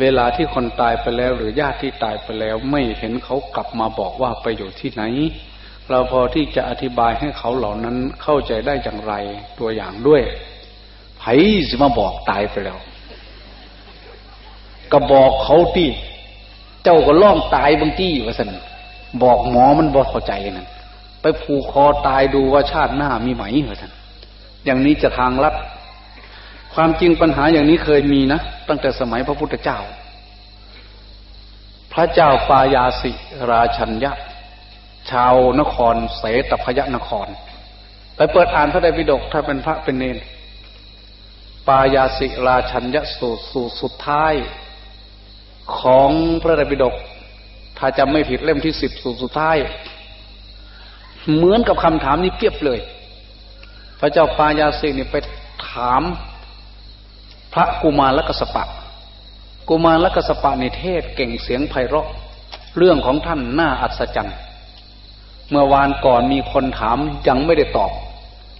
เวลาที่คนตายไปแล้ว หรือญาติที่ตายไปแล้ว ไม่เห็นเขากลับมาบอกว่าไปอยู่ที่ไหน เราพอที่จะอธิบายให้เขาเหล่านั้นเข้าใจได้อย่างไรตัวอย่างด้วยไผ่จะมาบอกตายไปแล้วก็บอกเขาที่เจ้าก็ล่องตายบางที่ว่าสันบอกหมอมันบอกเข้าใจนั่นไปผูกคอตายดูว่าชาติหน้ามีไหมเหรอท่านอย่างนี้จะทางลัด ความจริงปัญหาอย่างนี้เคยมีนะ ตั้งแต่สมัยพระพุทธเจ้า พระเจ้าปายาสิราชัญญะ ชาวนครเสตพยนคร ไปเปิดอ่านพระไตรปิฎกถ้าเป็นพระเป็นเนรปายาสิราชัญญะสูตรสูตรสุดท้ายของพระไตรปิฎกถ้าจำไม่ผิดเล่มที่สิบสูตรสุดท้าย เหมือนกับคำถามนี้เปียบเลย พระเจ้าปายาสีนี่ยไปถาม พระกุมารลกสปะ กุมารลกสปะในเทศเก่งเสียงไพเราะ เรื่องของท่านน่าอัศจรรย์ เมื่อวานก่อนมีคนถามยังไม่ได้ตอบ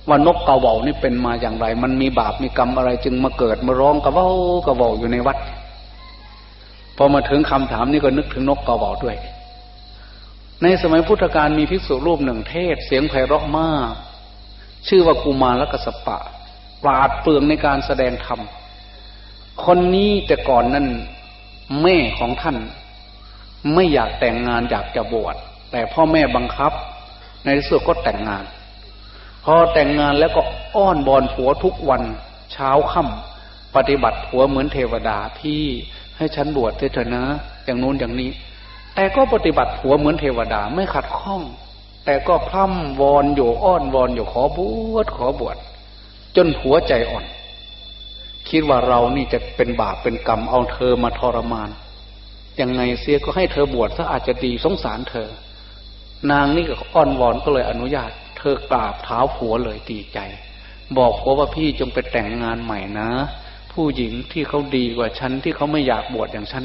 ว่านกกระว่านี่เป็นมาอย่างไร มันมีบาปมีกรรมอะไรจึงมาเกิดมาร้องกระว่ากระว่าอยู่ในวัด พอมาถึงคำถามนี้ก็นึกถึงนกกระว่าด้วย ในสมัยพุทธกาลมีภิกษุรูปหนึ่งเทศเสียงไพเราะมาก ชื่อว่ากุมารลกสปะปราดเปลืองในการแสดงธรรม คนนี้แต่ก่อนนั้นแม่ของท่าน ไม่อยากแต่งงานอยากจะบวชแต่พ่อแม่บังคับ ในที่สุดก็แต่งงาน พอแต่งงานแล้วก็อ้อนบอนผัวทุกวัน เช้าค่ำปฏิบัติผัวเหมือนเทวดาพี่ให้ฉันบวชเถอะนะ อย่างนู้นอย่างนี้ แต่ก็ปฏิบัติผัวเหมือนเทวดาไม่ขัดข้อง แต่ก็พร่ำวอนอยู่อ้อนวอนอยู่ขอบวชขอบวชจนหัวใจอ่อน คิดว่าเรานี่จะเป็นบาปเป็นกรรมเอาเธอมาทรมาน ยังไงเสียก็ให้เธอบวชถ้าอาจจะดีสงสารเธอ นางนี่ก็อ้อนวอนก็เลยอนุญาต เธอกราบเท้าผัวเลยดีใจ บอกผัวว่าพี่จงไปแต่งงานใหม่นะ ผู้หญิงที่เขาดีกว่าฉันที่เขาไม่อยากบวชอย่างฉัน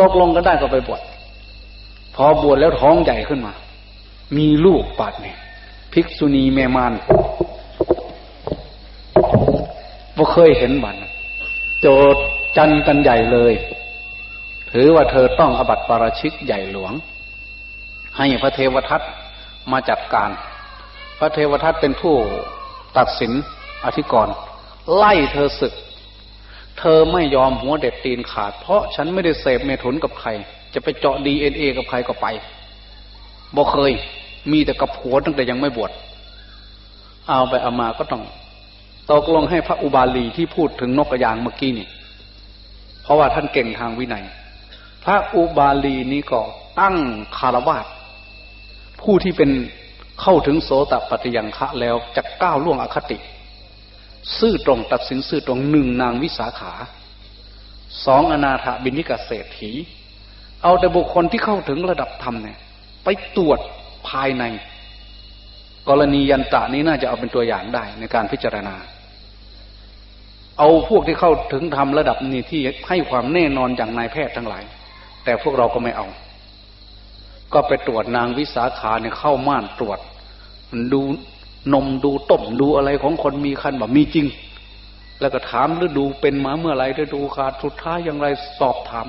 ตกลงกันได้ก็ไปบวชพอบวชแล้วท้องใหญ่ขึ้นมา มีลูกปัดเนี่ยภิกษุณีแม่มาน ว่าเคยเห็นบันโจดจันกันใหญ่เลย ถือว่าเธอต้องอบัติปาราชิกใหญ่หลวง ให้พระเทวทัตมาจัดการ พระเทวทัตเป็นผู้ตัดสินอธิกรณ์ไล่เธอศึก เธอไม่ยอมหัวเด็ดตีนขาด เพราะฉันไม่ได้เสพเมถุนกับใคร จะไปเจาะดีเอ็นเอกับใครก็ไปบอกเคย มีแต่กับผัวตั้งแต่ยังไม่บวชเอาไปเอามาก็ต้อง ตกลงให้พระอุบาลีที่พูดถึงนกกระยางเมื่อกี้นี่ เพราะว่าท่านเก่งทางวินัย พระอุบาลีนี้ก็ตั้งคารวาสผู้ที่เป็นเข้าถึงโสตปฏิยังคะแล้วจะก้าวล่วงอคติ ซื่อตรงตัดสินซื่อตรงหนึ่งนางวิสาขาสองอนาถบินิกเศรษฐี เอาแต่บุคคลที่เข้าถึงระดับธรรมเนี่ย ไปตรวจภายใน กรณียันตะนี้น่าจะเอาเป็นตัวอย่างได้ในการพิจารณา เอาพวกที่เข้าถึงธรรมระดับนี้ที่ให้ความแน่นอนอย่างนายแพทย์ทั้งหลาย แต่พวกเราก็ไม่เอา ก็ไปตรวจนางวิสาขาเนี่ยเข้าม่านตรวจดูนมดูต้มดูอะไรของคนมีคันแบบมีจริง แล้วก็ถามหรือดูเป็นมาเมื่อไรฤดูขาดสุดท้ายอย่างไรสอบถาม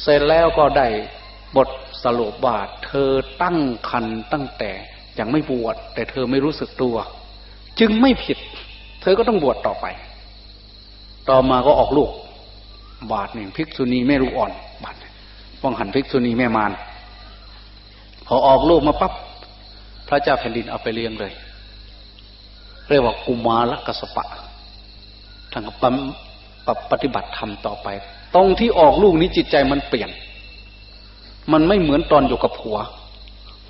เสร็จแล้วก็ได้บทสรุปว่าเธอตั้งคันตั้งแต่ยังไม่บวชแต่เธอไม่รู้สึกตัว จึงไม่ผิด เธอก็ต้องบวชต่อไป ต่อมาก็ออกลูก บาทหนึ่งภิกษุณีแม่รู้อ่อน บาทป้องหันภิกษุณีแม่มานพอออกลูกมาปับ๊บพระเจ้าแผ่นดินเอาไปเลี้ยงเลย เรียกว่ากุมารกัสปะทางปั๊มปฏิบัติธรรมต่อไป ตรงที่ออกลูกนี้จิตใจมันเปลี่ยน มันไม่เหมือนตอนอยู่กับผัว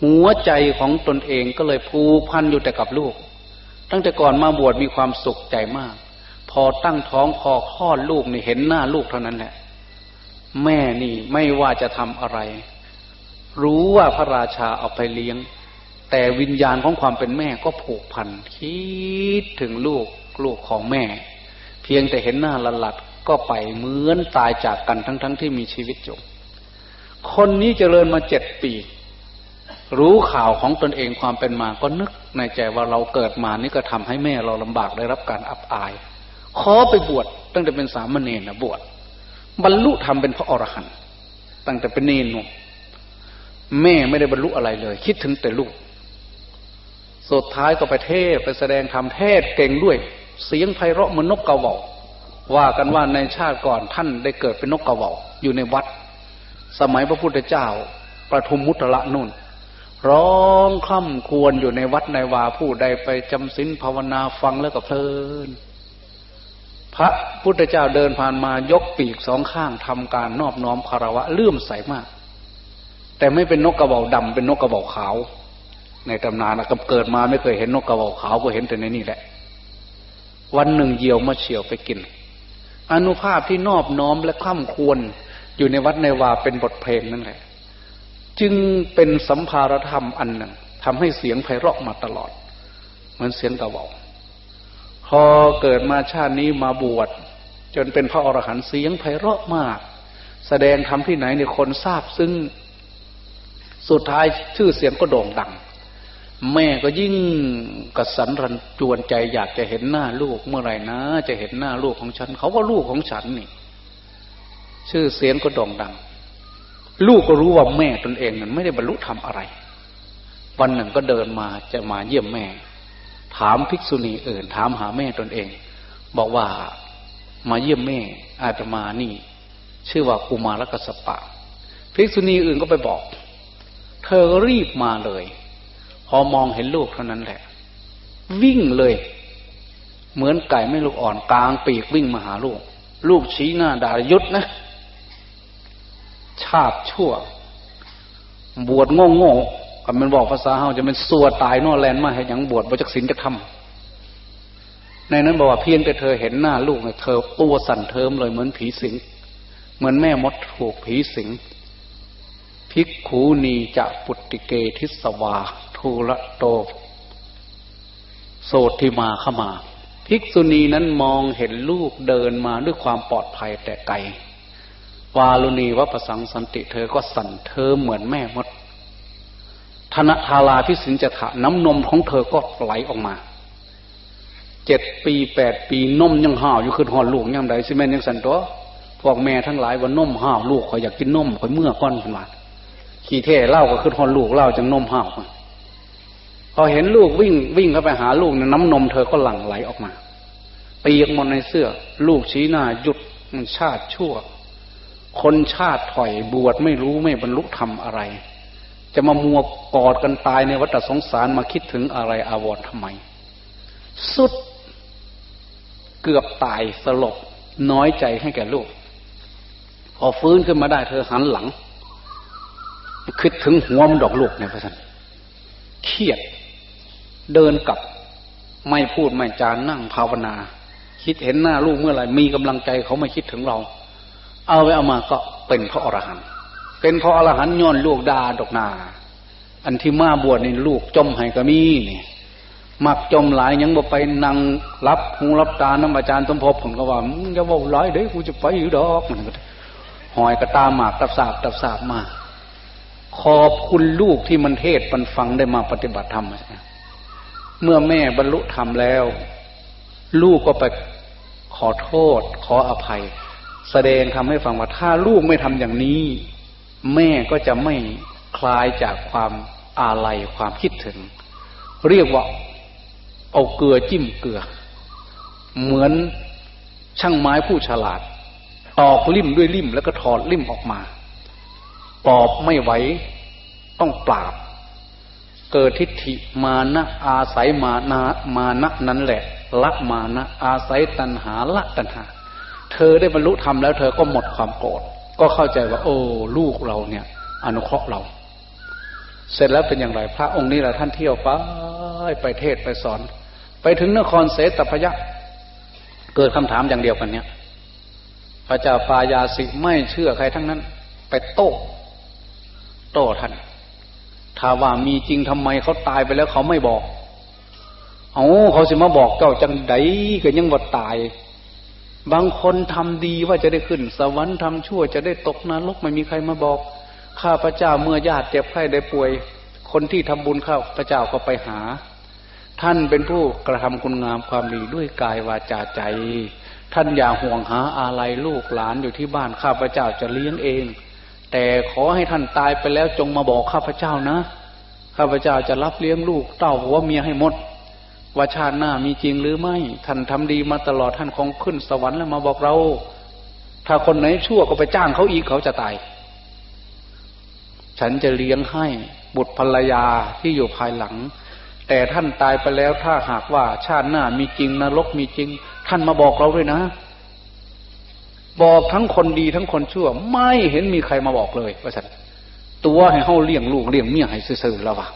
หัวใจของตนเองก็เลยผูกพันอยู่แต่กับลูก ตั้งแต่ก่อนมาบวชมีความสุขใจมาก พอตั้งท้องพอคลอดลูกนี่เห็นหน้าลูกเท่านั้นแหละ แม่นี่ไม่ว่าจะทำอะไร รู้ว่าพระราชาเอาไปเลี้ยง แต่วิญญาณของความเป็นแม่ก็ผูกพันคิดถึงลูกลูกของแม่ เพียงแต่เห็นหน้าละลัดก็ไปเหมือนตายจากกันทั้งๆทที่มีชีวิตอยู่คนนี้เจริญมาเจ็ดปี รู้ข่าวของตนเองความเป็นมาก็นึกในใจว่าเราเกิดมานี่ก็ทำให้แม่เราลำบากได้รับการอับอาย ขอไปบวชตั้งแต่เป็นสามเณรนะบวชบรรลุธรรมเป็นพระอรหันต์ตั้งแต่เป็นเนนหนุ่มแม่ไม่ได้บรรลุอะไรเลย คิดถึงแต่ลูก สุดท้ายก็ไปเทศไปแสดงธรรมเทศเก่งด้วย เสียงไพเราะเหมือนนกกระว่าว่ากันว่าในชาติก่อนท่านได้เกิดเป็นนกกระว่าอยู่ในวัด สมัยพระพุทธเจ้าประทุมมุตระนุ่น ร้องคล่ำควรอยู่ในวัดในวาผู้ใดไปจำศีลภาวนาฟังแล้วก็เพลิน พระพุทธเจ้าเดินผ่านมายกปีกสองข้างทำการนอบน้อมคารวะเลื่อมใสมาก แต่ไม่เป็นนกกระเหว่าดำเป็นนกกระเหว่าขาว ในตำนานนะเกิดมาไม่เคยเห็นนกกระเหว่าขาวก็เห็นแต่ในนี่แหละ วันหนึ่งเหยี่ยวมาเฉียวไปกิน อนุภาพที่นอบน้อมและคล่ำควรอยู่ในวัดในวาเป็นบทเพลงนั่นแหละ จึงเป็นสัมภารธรรมอันหนึ่งทำให้เสียงไพเราะมาตลอด เหมือนเสียงกระบอกพอเกิดมาชาตินี้มาบวชจนเป็นพระอรหันต์เสียงไพเราะมาก แสดงทำที่ไหนในคนทราบซึ่งสุดท้ายชื่อเสียงก็โด่งดัง แม่ก็ยิ่งกระสันรันจวนใจอยากจะเห็นหน้าลูกเมื่อไหร่นะ จะเห็นหน้าลูกของฉัน เขาก็ลูกของฉันนี่ ชื่อเสียงก็โด่งดัง ลูกก็รู้ว่าแม่ตนเองนั้นไม่ได้บรรลุธรรมอะไร วันหนึ่งก็เดินมาจะมาเยี่ยมแม่ ถามภิกษุณีอื่น ถามหาแม่ตนเอง บอกว่ามาเยี่ยมแม่ อาตมานี่ ชื่อว่ากุมารกัสปะภิกษุณีอื่นก็ไปบอก เธอรีบมาเลย พอมองเห็นลูกเท่านั้นแหละ วิ่งเลย เหมือนไก่ไม่ลูกอ่อนกลางปีกวิ่งมาหาลูก ลูกชี้หน้าด่ายุดนะ ชาติชั่ว บวชโง่โง่กับมันบอกภาษาเฮาจะเป็นสัวตายนอแลนมาให้ยังบวชบวจักศีลจะทำในนั้นบอกว่าเพียงแต่เธอเห็นหน้าลูกเนี่ยเธอตัวสั่นเทิมเลยเหมือนผีสิง เหมือนแม่มดถูกผีสิงภิกขูนีจะปุตติเกทิสวาทูระโต โสติมาเข้ามา ภิกษุณีนั้นมองเห็นลูกเดินมาด้วยความปลอดภัยแต่ไกล วาลุณีวัปสังสันติเธอก็สั่นเธอเหมือนแม่มด ธนทาราพิสินจะถะน้ำนมของเธอก็ไหลออกมาเจ็ดปีแปดปีนมยังห่าวอยู่ขึ้นหอนลูกยังไดซิแม่นยังสันตัวพวกแม่ทั้งหลายว่านมห่าวลูกเขาอยากกินนมเขาเมื่อก้อนขึ้นมาขี้เท่เล่าก็ขึ้นหอนลูกเล่าจังนมห่าวพอเห็นลูกวิ่งวิ่งเข้าไปหาลูกน้ำนมเธอก็หลั่งไหลออกมาเปียกหมดในเสื้อ ลูกชี้หน้าหยุดมันชาติชั่ว คนชาติถอยบวชไม่รู้ไม่บรรลุธรรมอะไร จะมามัวกอดกันตายในวัฏสงสารมาคิดถึงอะไรอาวรทำไม สุดเกือบตายสลบน้อยใจให้แก่ลูก พอฟื้นขึ้นมาได้เธอหันหลัง คิดถึงหัวมันดอกลูกเนี่ยพระท่านเครียดเดินกลับไม่พูดไม่จานนั่งภาวนา คิดเห็นหน้าลูกเมื่อไหร่มีกำลังใจเขาไม่คิดถึงเรา เอาไปเอามาก็เป็นพระอรหันต์เป็นพระอรหันต์ย้อนลูกดาดอกนา อันที่มาบวชนี่ลูกจมให้ก็มีนี่มักจมหลายยังบ่ไปนั่งรับหูรับตาน้ำอาจารย์สมภพผมก็ว่ามึงจะว่าหลายเด้กูจะไปอยู่ดอกหอยกระตาหมากตับสาบตับสาบมา ขอบคุณลูกที่มันเทศมันฟังได้มาปฏิบัติธรรมเมื่อแม่บรรลุธรรมแล้ว ลูกก็ไปขอโทษ ขออภัย แสดงทำให้ฟังว่าถ้าลูกไม่ทำอย่างนี้ แม่ก็จะไม่คลายจากความอาลัยความคิดถึง เรียกว่าเอาเกลือจิ้มเกลือ เหมือนช่างไม้ผู้ฉลาด ตอกลิ่มด้วยลิ่มแล้วก็ถอดลิ่มออกมา ปอบไม่ไหวต้องปราบ เกิดทิฏฐิมานะอาศัยมานะมานะนั้นแหละ ละมานะอาศัยตัณหาละตัณหา เธอได้บรรลุธรรมแล้ว เธอก็หมดความโกรธก็เข้าใจว่า โอ้ลูกเราเนี่ย อนุเคราะห์เรา เสร็จแล้วเป็นอย่างไร พระองค์นี้แหละท่านเที่ยวไปไปเทศไปสอน ไปถึงนครเสตพยะเกิดคำถามอย่างเดียวกันเนี่ยพระเจ้าปายาสิไม่เชื่อใครทั้งนั้น ไปโต้โต้ท่านถ้าว่ามีจริงทำไมเขาตายไปแล้วเขาไม่บอก เอาเขาสิมาบอกเจ้าจังไดก็ยังบ่ตาย บางคนทำดีว่าจะได้ขึ้น สวรรค์ทำชั่วจะได้ตกนรกไม่มีใครมาบอก ข้าพระเจ้าเมื่อญาติเจ็บไข้ได้ป่วย คนที่ทำบุญข้าพระเจ้าก็ไปหา ท่านเป็นผู้กระทำคุณงามความดีด้วยกายวาจาใจ ท่านอย่าห่วงหาอะไรลูกหลานอยู่ที่บ้านข้าพเจ้าจะเลี้ยงเอง แต่ขอให้ท่านตายไปแล้วจงมาบอกข้าพเจ้านะ ข้าพเจ้าจะรับเลี้ยงลูกเต้าหัวเมียให้หมด ว่าชาติหน้ามีจริงหรือไม่ ท่านทำดีมาตลอดท่านคงขึ้นสวรรค์แล้วมาบอกเรา ถ้าคนไหนชั่วก็ไปจ้างเขาอีกเขาจะตาย ฉันจะเลี้ยงให้บุตรภรรยาที่อยู่ภายหลัง แต่ท่านตายไปแล้วถ้าหากว่าชาติหน้ามีจริงนรกมีจริง ท่านมาบอกเราด้วยนะ บอกทั้งคนดีทั้งคนชั่ว ไม่เห็นมีใครมาบอกเลยว่าฉันตัวให้เฮาเลี้ยงลูกเลี้ยงเมียให้ซื่อๆแล้ววะ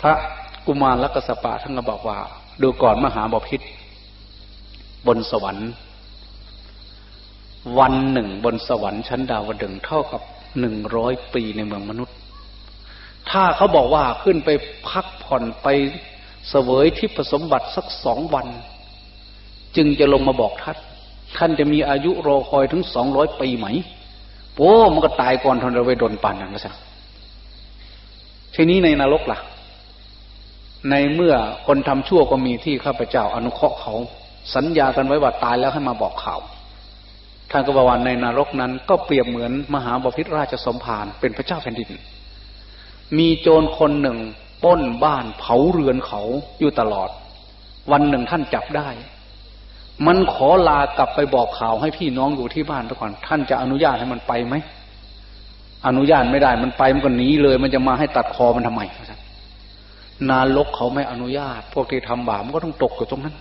พระ กุมารลักษปะท่านก็บอกว่า ดูก่อนมหาบพิษบนสวรรค์ วันหนึ่งบนสวรรค์ชั้นดาวดึงเท่ากับหนึ่งร้อยปีในเมืองมนุษย์ ถ้าเขาบอกว่าขึ้นไปพักผ่อนไปเสวยที่ผสมบัติสักสองวัน จึงจะลงมาบอกท่านท่านจะมีอายุรอคอยถึงสองร้อยปีไหมโอ้มันก็ตายก่อนทนเราไปโดนปั่นนะสิทีนี้ในนรกล่ะ ในเมื่อคนทำชั่วก็มีที่ข้าพเจ้าอนุเคราะห์เขา สัญญากันไว้ว่าตายแล้วให้มาบอกข่าวท่านก็บอกว่าในนรกนั้นก็เปรียบเหมือนมหาบพิตรราชสมภารเป็นพระเจ้าแผ่นดิน มีโจรคนหนึ่งป้นบ้านเผาเรือนเขาอยู่ตลอด วันหนึ่งท่านจับได้ มันขอลากลับไปบอกข่าวให้พี่น้องอยู่ที่บ้านทุกคนท่านจะอนุญาตให้มันไปไหมอนุญาตไม่ได้มันไปมันก็หนีเลย มันจะมาให้ตัดคอมันทำไม นารกเขาไม่อนุญาต พวกที่ทำบาปมันก็ต้องตกอยู่ตรงนั้น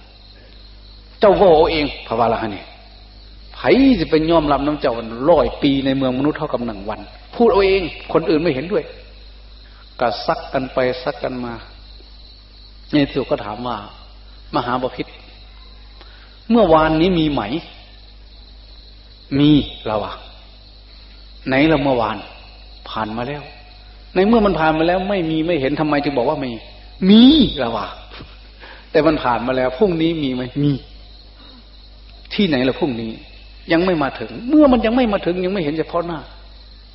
เจ้าโง่เองพระวาระนี่ไผจะเป็นยอมรับน้ำเจ้าร้อยปีในเมืองมนุษย์เท่ากับหนึ่งวัน พูดเอาเอง คนอื่นไม่เห็นด้วยก็ซักกันไปซักกันมาในสุก็ถามว่า มหาบพิษเมื่อวานนี้มีไหม มีเราอะไหนเราเมื่อวาน ผ่านมาแล้ว ในเมื่อมันผ่านมาแล้วไม่มีไม่เห็นทำไมจึงบอกว่าไม่มีเราอะแต่มันผ่านมาแล้วพรุ่งนี้มีไหมมี ที่ไหนละพรุ่งนี้ ยังไม่มาถึง เมื่อมันยังไม่มาถึงยังไม่เห็นเฉพาะหน้า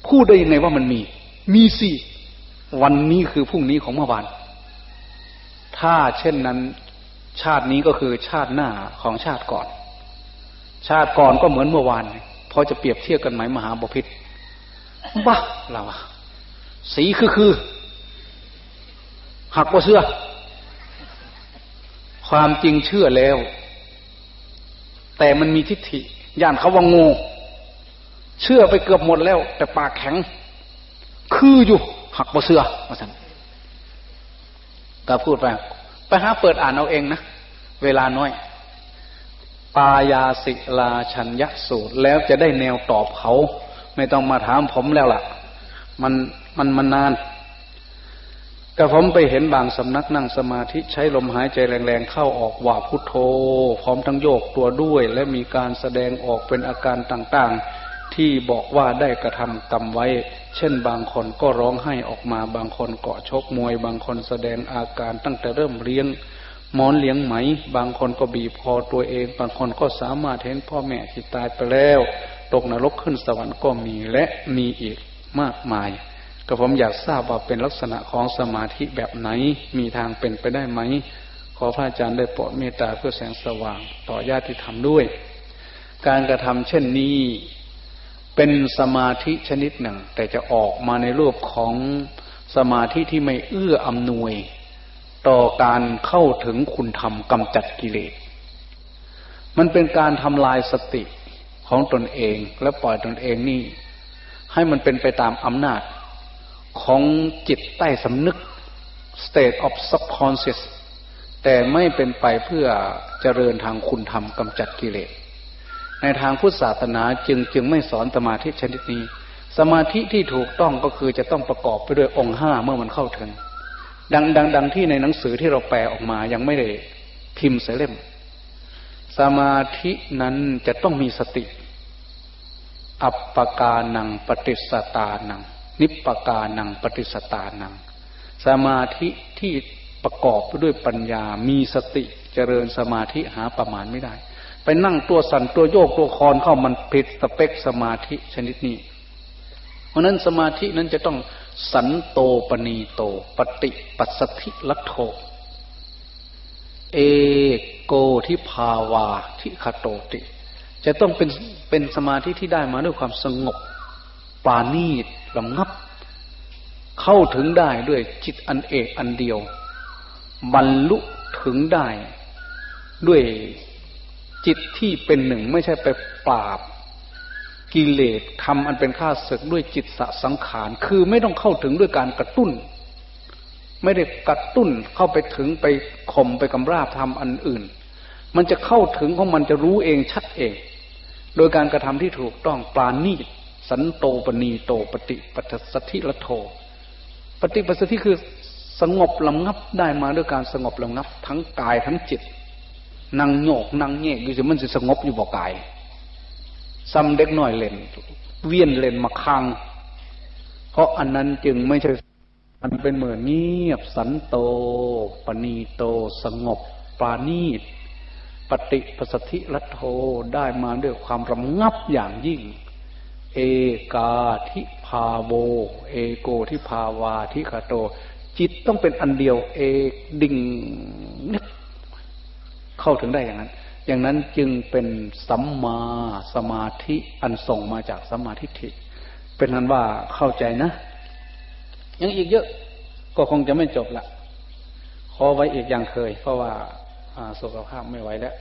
พูดได้ยังไงว่ามันมี มีสิวันนี้คือพรุ่งนี้ของเมื่อวานถ้าเช่นนั้น ชาตินี้ก็คือชาติหน้าของชาติก่อน ชาติก่อนก็เหมือนเมื่อวานพอจะเปรียบเทียบกันไหมมหาบพิษบ้าเรา สีคือคือ หักว่าเสื้อ ความจริงเชื่อแล้ว แต่มันมีทิฏฐิย่านเขาว่างูเชื่อไปเกือบหมดแล้ว แต่ปากแข็ง คืออยู่ หักบ่เสือมาสั่นก็พูดไปไปหาเปิดอ่านเอาเองนะ เวลาน้อย ปายาสิลาชัญยสูตร แล้วจะได้แนวตอบเขา ไม่ต้องมาถามผมแล้วล่ะ มัน มันมันนานก็ผมไปเห็นบางสำนักนั่งสมาธิใช้ลมหายใจแรงๆเข้าออกว่าพุทโธ พร้อมทั้งโยกตัวด้วย และมีการแสดงออกเป็นอาการต่างๆ ที่บอกว่าได้กระทำกรรมไว้ เช่นบางคนก็ร้องไห้ออกมาบางคนเกาะชกมวย บางคนแสดงอาการตั้งแต่เริ่มเลี้ยงมอนเลี้ยงไหม บางคนก็บีบคอตัวเอง บางคนก็สามารถเห็นพ่อแม่ที่ตายไปแล้ว ตกนรกขึ้นสวรรค์ก็มีและมีอีกมากมาย ก็ผมอยากทราบว่าเป็นลักษณะของสมาธิแบบไหน มีทางเป็นไปได้ไหม ขอพระอาจารย์ได้โปรดเมตตาเพื่อแสงสว่าง ต่อญาติธรรมด้วย การกระทำเช่นนี้ เป็นสมาธิชนิดหนึ่ง แต่จะออกมาในรูปของสมาธิที่ไม่เอื้ออำนวย ต่อการเข้าถึงคุณธรรมกำจัดกิเลส มันเป็นการทำลายสติของตนเองและปล่อยตนเองนี่ ให้มันเป็นไปตามอำนาจ ของจิตใต้สำนึก state of subconscious แต่ไม่เป็นไปเพื่อเจริญทางคุณธรรมกำจัดกิเลส ในทางพุทธศาสนาจึงจึงไม่สอนสมาธิชนิดนี้ สมาธิที่ถูกต้องก็คือจะต้องประกอบไปด้วยองค์ห้าเมื่อมันเข้าถึง ดังดังดังที่ในหนังสือที่เราแปลออกมายังไม่ได้พิมพ์เสเล่ม สมาธินั้นจะต้องมีสติ อัปปกานังปฏิสตานัง นิปปกานังปฏิสตานัง สมาธิที่ประกอบไปด้วยปัญญา มีสติเจริญสมาธิหาประมาณไม่ได้ ไปนั่งตัวสั่นตัวโยกตัวคอนเข้ามันผิดสเปกสมาธิชนิดนี้ เพราะนั้นสมาธินั้นจะต้องสันโตปณีโต ปฏิปัสสธิลัทโธเอโกทิภาวาทิคาโตติ จะต้องเป็นเป็นสมาธิที่ได้มาด้วยความสงบปราณีต ลำงับ เข้าถึงได้ด้วยจิตอันเอกอันเดียว บรรลุถึงได้ ด้วยจิตที่เป็นหนึ่งไม่ใช่ไปปราบกิเลสทำอันเป็นข้าศึกด้วยจิตสสังขาร คือไม่ต้องเข้าถึงด้วยการกระตุ้น ไม่ได้กระตุ้นเข้าไปถึงไปข่มไปกำราบทำอันอื่น มันจะเข้าถึงของมันจะรู้เองชัดเอง โดยการกระทำที่ถูกต้องปราณีต สันโตปณีโตปฏิปัสสธิละโท ปฏิปัสสธิคือสงบลำงับได้มาด้วยการสงบลำงับ ทั้งกายทั้งจิตนั่งโยกนั่งเงกอยู่สิมันจะสงบอยู่บ่กายซ้ำเด็กน้อยเล่น เวียนเล่นมาคังเพราะอันนั้นจึงไม่ใช่มันเป็นเหมือนเงียบสันโต ปณีโต สงบปราณีตปฏิปสธิรัตโทได้มาด้วยความรำงับอย่างยิ่ง เอกาทิพาโวเอโกทิภาวาทิคาโต จิตต้องเป็นอันเดียว เอกดิ่งนึกเข้าถึงได้อย่างนั้น อย่างนั้นจึงเป็นสัมมาสมาธิอันส่งมาจากสัมมาทิฏฐิ เป็นนั้นว่าเข้าใจนะ ยังอีกเยอะก็คงจะไม่จบละขอไว้อีกอย่างเคย เพราะว่าสุขภาพไม่ไหวแล้ว